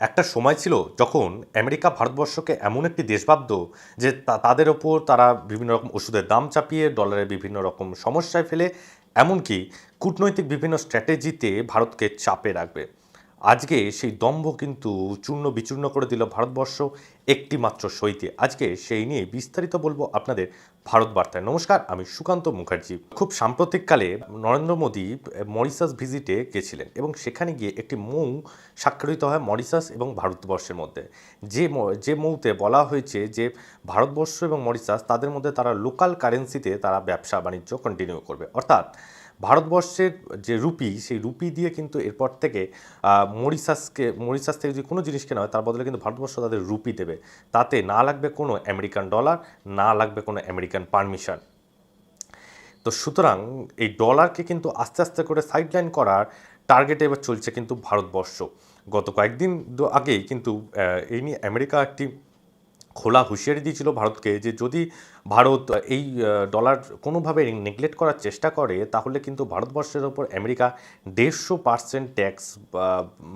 একটা সময় ছিল যখন আমেরিকা ভারতবর্ষকে এমন একটি দেশ ভাবত যে তাদের ওপর তারা বিভিন্ন রকম ওষুধের দাম চাপিয়ে ডলারে বিভিন্ন রকম সমস্যায় ফেলে, এমনকি কূটনৈতিক বিভিন্ন স্ট্র্যাটেজিতে ভারতকে চাপে রাখবে। আজকে সেই দম্ভ কিন্তু চূর্ণ বিচূর্ণ করে দিল ভারতবর্ষ একটি মাত্র সইতে। আজকে সেই নিয়ে বিস্তারিত বলব আপনাদের ভারত বার্তায়। নমস্কার, আমি সুকান্ত মুখার্জি। খুব সাম্প্রতিককালে নরেন্দ্র মোদী মরিসাস ভিজিটে গেছিলেন এবং সেখানে গিয়ে একটি মৌ স্বাক্ষরিত হয় মরিসাস এবং ভারতবর্ষের মধ্যে। যে যে মৌতে বলা হয়েছে যে ভারতবর্ষ এবং মরিসাস তাদের মধ্যে তারা লোকাল কারেন্সিতে তারা ব্যবসা বাণিজ্য কন্টিনিউ করবে। অর্থাৎ ভারতবর্ষের যে রুপি সেই রুপি দিয়ে কিন্তু এরপর থেকে আহ, মরিসাসকে মরিসাস থেকে যদি কোনো জিনিস কেনা হয় তার বদলে কিন্তু ভারতবর্ষ তাদের রুপি দেবে। তাতে না লাগবে কোনো আমেরিকান ডলার না লাগবে কোনো আমেরিকান পারমিশন। তো সুতরাং এই ডলারকে কিন্তু আস্তে আস্তে করে সাইডলাইন করার টার্গেটে এবার চলছে কিন্তু ভারতবর্ষ। গত কয়েকদিন আগেই কিন্তু এই নিয়ে আমেরিকা একটি খোলা হুঁশিয়ারি দিয়েছিল ভারতকে যে যদি ভারত এই ডলার কোনোভাবে নেগলেক্ট করার চেষ্টা করে, তাহলে কিন্তু ভারতবর্ষের ওপর আমেরিকা দেড়শো পার্সেন্ট ট্যাক্স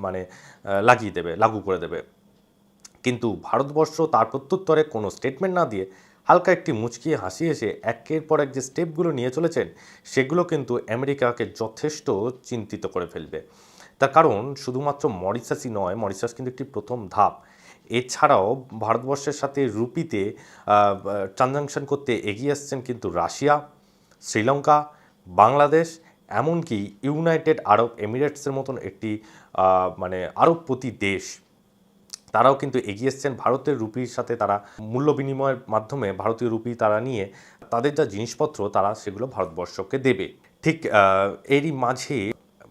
মানে লাগিয়ে দেবে, লাগু করে দেবে। কিন্তু ভারতবর্ষ তার প্রত্যুত্তরে কোনো স্টেটমেন্ট না দিয়ে হালকা একটি মুচকিয়ে হাসি এসে একের পর এক যে স্টেপগুলো নিয়ে চলেছেন, সেগুলো কিন্তু আমেরিকাকে যথেষ্ট চিন্তিত করে ফেলবে। তার কারণ শুধুমাত্র মরিসাসই নয় মরিসাস কিন্তু একটি প্রথম ধাপ। এছাড়াও ভারতবর্ষের সাথে রুপিতে ট্রানজাকশন করতে এগিয়ে আসছেন কিন্তু রাশিয়া, শ্রীলঙ্কা, বাংলাদেশ, এমনকি ইউনাইটেড আরব এমিরেটসের মতন একটি মানে আরবপতি দেশ। তারাও কিন্তু এগিয়ে এসছেন। ভারতের রুপির সাথে তারা মূল্য বিনিময়ের মাধ্যমে ভারতীয় রুপি তারা নিয়ে তাদের যা জিনিসপত্র তারা সেগুলো ভারতবর্ষকে দেবে। ঠিক এরই মাঝে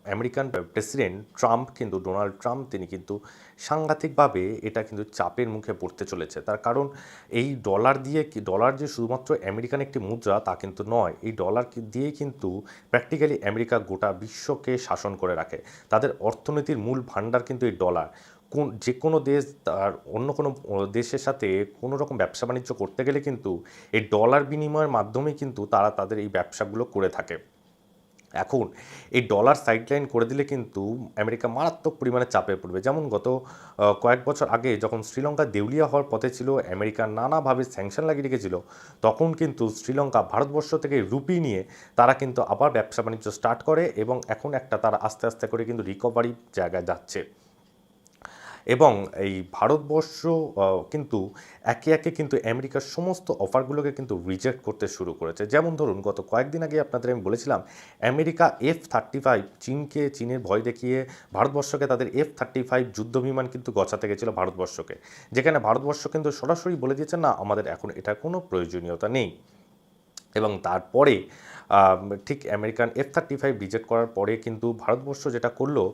আমেরিকান প্রেসিডেন্ট ট্রাম্প কিন্তু, ডোনাল্ড ট্রাম্প, তিনি কিন্তু সাংঘাতিকভাবে এটা কিন্তু চাপের মুখে পড়তে চলেছে। তার কারণ এই ডলার দিয়ে কি, ডলার যে শুধুমাত্র আমেরিকান একটি মুদ্রা, তা কিন্তু নয়। এই ডলার দিয়ে কিন্তু প্র্যাকটিক্যালি আমেরিকা গোটা বিশ্বকে শাসন করে রাখে। তাদের অর্থনীতির মূল ভাণ্ডার কিন্তু এই ডলার। কোন, যে কোনো দেশ তার অন্য কোনো দেশের সাথে কোনো রকম ব্যবসা বাণিজ্য করতে গেলে কিন্তু এই ডলার বিনিময়ের মাধ্যমে কিন্তু তারা তাদের এই ব্যবসাগুলো করে থাকে। এখন এই ডলার সাইডলাইন করে দিলে কিন্তু আমেরিকা মারাত্মক পরিমাণে চাপে পড়বে। যেমন গত কয়েক বছর আগে যখন শ্রীলঙ্কা দেউলিয়া হওয়ার পথে ছিল, আমেরিকা নানাভাবে স্যাংশন লাগিয়ে রেখেছিল, তখন কিন্তু শ্রীলঙ্কা ভারতবর্ষ থেকে রুপি নিয়ে তারা কিন্তু আবার ব্যবসা বাণিজ্য স্টার্ট করে এবং এখন একটা তারা আস্তে আস্তে করে কিন্তু রিকভারি জায়গায় যাচ্ছে। এবং এই ভারতবর্ষ কিন্তু একে একে কিন্তু আমেরিকার সমস্ত অফারগুলোকে কিন্তু রিজেক্ট করতে শুরু করেছে। যেমন ধরুন, গত কয়েকদিন আগে আপনাদের আমি বলেছিলাম, আমেরিকা এফ থার্টি ফাইভ চীনকে, চীনের ভয় দেখিয়ে ভারতবর্ষকে তাদের এফ থার্টি ফাইভ যুদ্ধ বিমান কিন্তু গছাতে গেছিল ভারতবর্ষকে। যেখানে ভারতবর্ষ কিন্তু সরাসরি বলে দিয়েছে, না, আমাদের এখন এটা কোনো প্রয়োজনীয়তা নেই। এবং তারপরে ঠিক American F thirty five reject করার পরে কিন্তু ভারতবর্ষ যেটা করল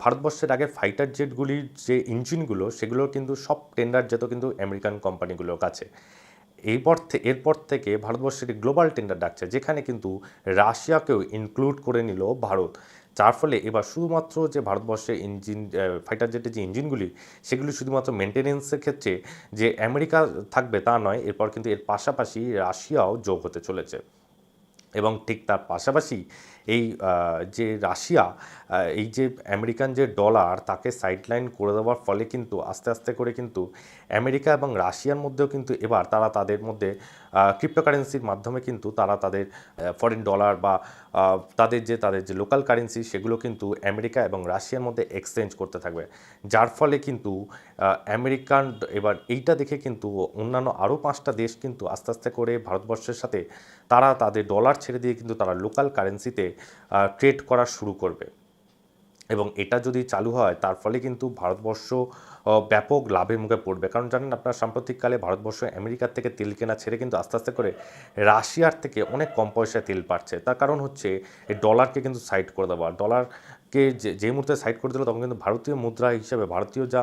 ভারতবর্ষের আগে ফাইটার জেটগুলির যে ইঞ্জিনগুলো সেগুলো কিন্তু সব টেন্ডার যেত কিন্তু আমেরিকান কোম্পানিগুলোর কাছে। এইপর থে- এরপর থেকে ভারতবর্ষের গ্লোবাল টেন্ডার ডাকছে, যেখানে কিন্তু রাশিয়াকেও ইনক্লুড করে নিল ভারত। যার ফলে এবার শুধুমাত্র যে ভারতবর্ষের ইঞ্জিন ফাইটার জেটের যে ইঞ্জিনগুলি সেগুলি শুধুমাত্র মেনটেনেন্সের ক্ষেত্রে যে আমেরিকা থাকবে তা নয়, এরপর কিন্তু এর পাশাপাশি রাশিয়াও যোগ হতে চলেছে। এবং ঠিক তার পাশাপাশি এই যে রাশিয়া এই যে আমেরিকান যে ডলার, তাকে সাইডলাইন করে দেওয়ার ফলে কিন্তু, আস্তে আস্তে করে কিন্তু আমেরিকা এবং রাশিয়ার মধ্যেও কিন্তু এবার তারা তাদের মধ্যে ক্রিপ্টোকারেন্সির মাধ্যমে কিন্তু তারা তাদের ফরেন ডলার বা তাদের যে তাদের যে লোকাল কারেন্সি সেগুলো কিন্তু আমেরিকা এবং রাশিয়ার মধ্যে এক্সচেঞ্জ করতে থাকবে। যার ফলে কিন্তু আমেরিকান এবার এইটা দেখে কিন্তু অন্যান্য আরও পাঁচটা দেশ কিন্তু আস্তে আস্তে করে ভারতবর্ষের সাথে তারা তাদের ডলার ছেড়ে দিয়ে কিন্তু তারা লোকাল কারেন্সিতে ট্রেড করা শুরু করবে। এবং এটা যদি চালু হয়, তার ফলে কিন্তু ভারতবর্ষ ব্যাপক লাভের মুখে পড়বে। কারণ জানেন আপনার, সাম্প্রতিককালে ভারতবর্ষ আমেরিকার থেকে তেল কেনা ছেড়ে কিন্তু আস্তে আস্তে করে রাশিয়ার থেকে অনেক কম পয়সায় তেল পাচ্ছে। তার কারণ হচ্ছে, এই ডলারকে কিন্তু সাইড করে দেওয়া। ডলারকে যে যে মুহূর্তে সাইড করে দিল, তখন কিন্তু ভারতীয় মুদ্রা হিসেবে ভারতীয় যা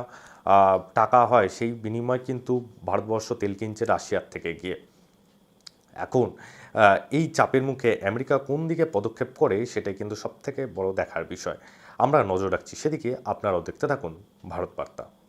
টাকা হয়, সেই বিনিময় কিন্তু ভারতবর্ষ তেল কিনছে রাশিয়ার থেকে গিয়ে। এখন এই চাপের মুখে আমেরিকা কোন দিকে পদক্ষেপ করে সেটাই কিন্তু সবথেকে বড় দেখার বিষয়। আমরা নজর রাখছি সেদিকে, আপনারাও দেখতে থাকুন ভারত বার্তা।